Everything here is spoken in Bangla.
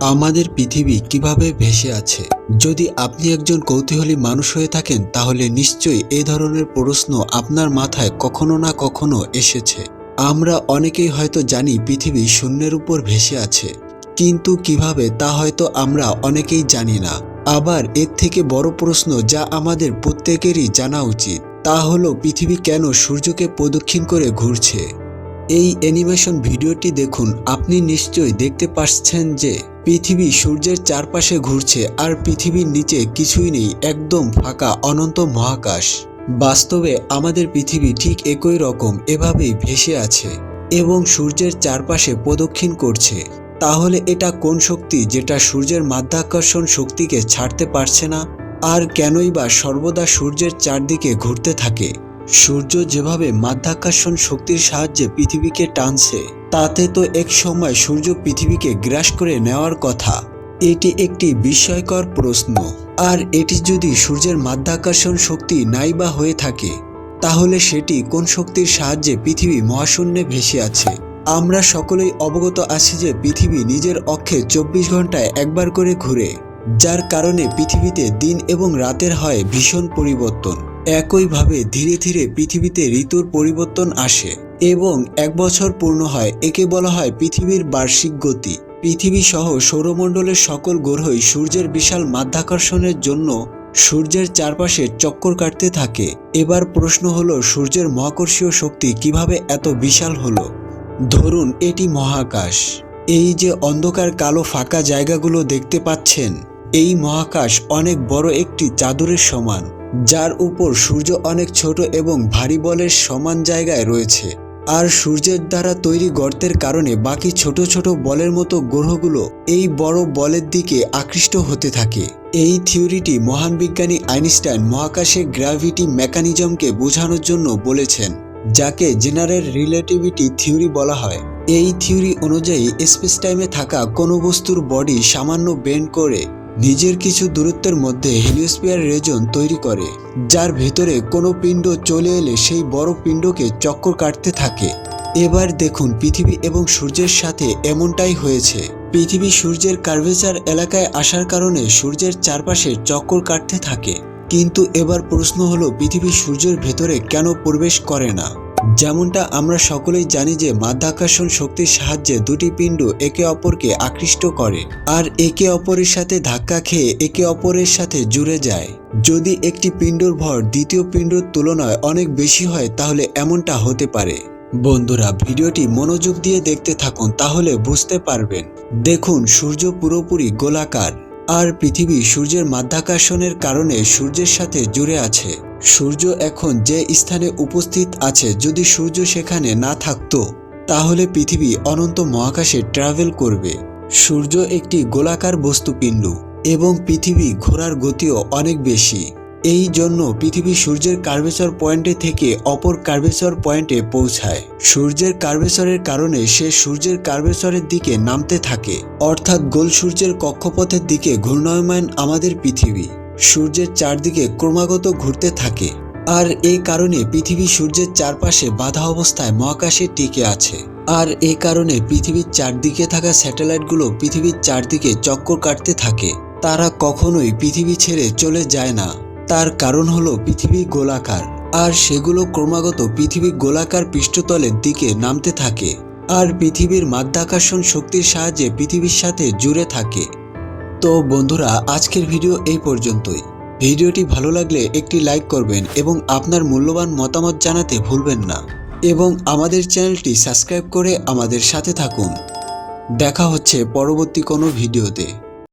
আমাদের পৃথিবী কীভাবে ভেসে আছে? যদি আপনি একজন কৌতূহলী মানুষ হয়ে থাকেন, তাহলে নিশ্চয়ই এই ধরনের প্রশ্ন আপনার মাথায় কখনো না কখনো এসেছে। আমরা অনেকেই হয়তো জানি পৃথিবী শূন্যের উপর ভেসে আছে। কিন্তু কীভাবে তা হয়তো আমরা অনেকেই জানি না। আবার এর থেকে বড় প্রশ্ন যা আমাদের প্রত্যেকেরই জানা উচিত, তা হলো পৃথিবী কেন সূর্যকে প্রদক্ষিণ করে ঘুরছে? এই অ্যানিমেশন ভিডিওটি দেখুন, আপনি নিশ্চয়ই দেখতে পাচ্ছেন যে পৃথিবী সূর্যের চারপাশে ঘুরছে আর পৃথিবীর নিচে কিছুই নেই, একদম ফাঁকা, অনন্ত মহাকাশ। বাস্তবে আমাদের পৃথিবী ঠিক একই রকম, এভাবেই ভেসে আছে এবং সূর্যের চারপাশে প্রদক্ষিণ করছে। তাহলে এটা কোন শক্তি যেটা সূর্যের মাধ্যাকর্ষণ শক্তিকে ছাড়তে পারছে না? আর কেনই বা সর্বদা সূর্যের চারদিকে ঘুরতে থাকে? সূর্য যেভাবে মাধ্যাকর্ষণ শক্তির সাহায্যে পৃথিবীকে টানছে তাতে তো এক সময় সূর্য পৃথিবীকে গ্রাস করে নেওয়ার কথা। এটি একটি বিস্ময়কর প্রশ্ন। আর এটি যদি সূর্যের মাধ্যাকর্ষণ শক্তি নাই বা হয়ে থাকে, তাহলে সেটি কোন শক্তির সাহায্যে পৃথিবী মহাশূন্যে ভেসে আছে? আমরা সকলেই অবগত আছি যে পৃথিবী নিজের অক্ষে চব্বিশ ঘন্টায় একবার করে ঘুরে, যার কারণে পৃথিবীতে দিন এবং রাতের হয় ভীষণ পরিবর্তন। একইভাবে ধীরে ধীরে পৃথিবীতে ঋতুর পরিবর্তন আসে এবং এক বছর পূর্ণ হয়, একে বলা হয় পৃথিবীর বার্ষিক গতি। পৃথিবী সহ সৌরমণ্ডলের সকল গ্রহই সূর্যের বিশাল মাধ্যাকর্ষণের জন্য সূর্যের চারপাশে চক্কর কাটতে থাকে। এবার প্রশ্ন হলো, সূর্যের মহাকর্ষীয় শক্তি কীভাবে এত বিশাল হলো? ধরুন, এটি মহাকাশ। এই যে অন্ধকার কালো ফাঁকা জায়গাগুলো দেখতে পাচ্ছেন, এই মহাকাশ অনেক বড় একটি চাদরের সমান। যার উপর সূর্য অনেক ছোট এবং ভারী বলের সমান জায়গায় রয়েছে। আর সূর্যের দ্বারা তৈরি গর্তের কারণে বাকি ছোট ছোট বলের মতো গ্রহগুলো এই বড় বলের দিকে আকৃষ্ট হতে থাকে। এই থিওরিটি মহান বিজ্ঞানী আইনস্টাইন মহাকাশে গ্র্যাভিটি মেকানিজমকে বোঝানোর জন্য বলেছেন, যাকে জেনারেল রিলেটিভিটি থিওরি বলা হয়। এই থিওরি অনুযায়ী স্পেস টাইমে থাকা কোনো বস্তুর বডি সামান্য বেন্ড করে নিজের কিছু দূরত্বের মধ্যে হেলিওস্পিয়ার রেজন তৈরি করে, যার ভেতরে কোনো পিণ্ড চলে এলে সেই বড় পিণ্ডকে চক্কর কাটতে থাকে। এবার দেখুন পৃথিবী এবং সূর্যের সাথে এমনটাই হয়েছে। পৃথিবী সূর্যের কার্ভেচার এলাকায় আসার কারণে সূর্যের চারপাশে চক্কর কাটতে থাকে। কিন্তু এবার প্রশ্ন হলো, পৃথিবী সূর্যের ভেতরে কেন প্রবেশ করে না? যেমনটা আমরা সকলেই জানি যে মাধ্যাকর্ষণ শক্তির সাহায্যে দুটি পিণ্ড একে অপরকে আকৃষ্ট করে, আর একে অপরের সাথে ধাক্কা খেয়ে একে অপরের সাথে জুড়ে যায়। যদি একটি পিণ্ডর ভর দ্বিতীয় পিণ্ডর তুলনায় অনেক বেশি হয়, তাহলে এমনটা হতে পারে। বন্ধুরা, ভিডিওটি মনোযোগ দিয়ে দেখতে থাকুন, তাহলে বুঝতে পারবেন। দেখুন, সূর্য পুরোপুরি গোলাকার। আর পৃথিবী সূর্যের মাধ্যাকর্ষণের কারণে সূর্যের সাথে জুড়ে আছে। সূর্য এখন যে স্থানে উপস্থিত আছে যদি সূর্য সেখানে না থাকতো, তাহলে পৃথিবী অনন্ত মহাকাশে ট্রাভেল করবে। সূর্য একটি গোলাকার বস্তুপিণ্ড এবং পৃথিবী ঘোরার গতিও অনেক বেশি। এই জন্য পৃথিবী সূর্যের কার্ভেচর পয়েন্টে থেকে অপর কার্ভেচর পয়েন্টে পৌঁছায়। সূর্যের কার্ভেচরের কারণে সে সূর্যের কার্ভেচরের দিকে নামতে থাকে। অর্থাৎ গোল সূর্যের কক্ষপথের দিকে ঘূর্ণায়মান আমাদের পৃথিবী। সূর্যের চারদিকে ক্রমাগত ঘুরতে থাকে। আর এই কারণে পৃথিবী সূর্যের চারপাশে বাধা অবস্থায় মহাকাশে টিকে আছে। আর এ কারণে পৃথিবীর চারদিকে থাকা স্যাটেলাইটগুলো পৃথিবীর চারদিকে চক্কর কাটতে থাকে। তারা কখনোই পৃথিবী ছেড়ে চলে যায় না। তার কারণ হলো পৃথিবী গোলাকার, আর সেগুলো ক্রমাগত পৃথিবী গোলাকার পৃষ্ঠতলের দিকে নামতে থাকে, আর পৃথিবীর মাধ্যাকর্ষণ শক্তির সাহায্যে পৃথিবীর সাথে জুড়ে থাকে। তো বন্ধুরা, আজকের ভিডিও এই পর্যন্তই। ভিডিওটি ভালো লাগলে একটি লাইক করবেন এবং আপনার মূল্যবান মতামত জানাতে ভুলবেন না। এবং আমাদের চ্যানেলটি সাবস্ক্রাইব করে আমাদের সাথে থাকুন। দেখা হচ্ছে পরবর্তী কোনো ভিডিওতে।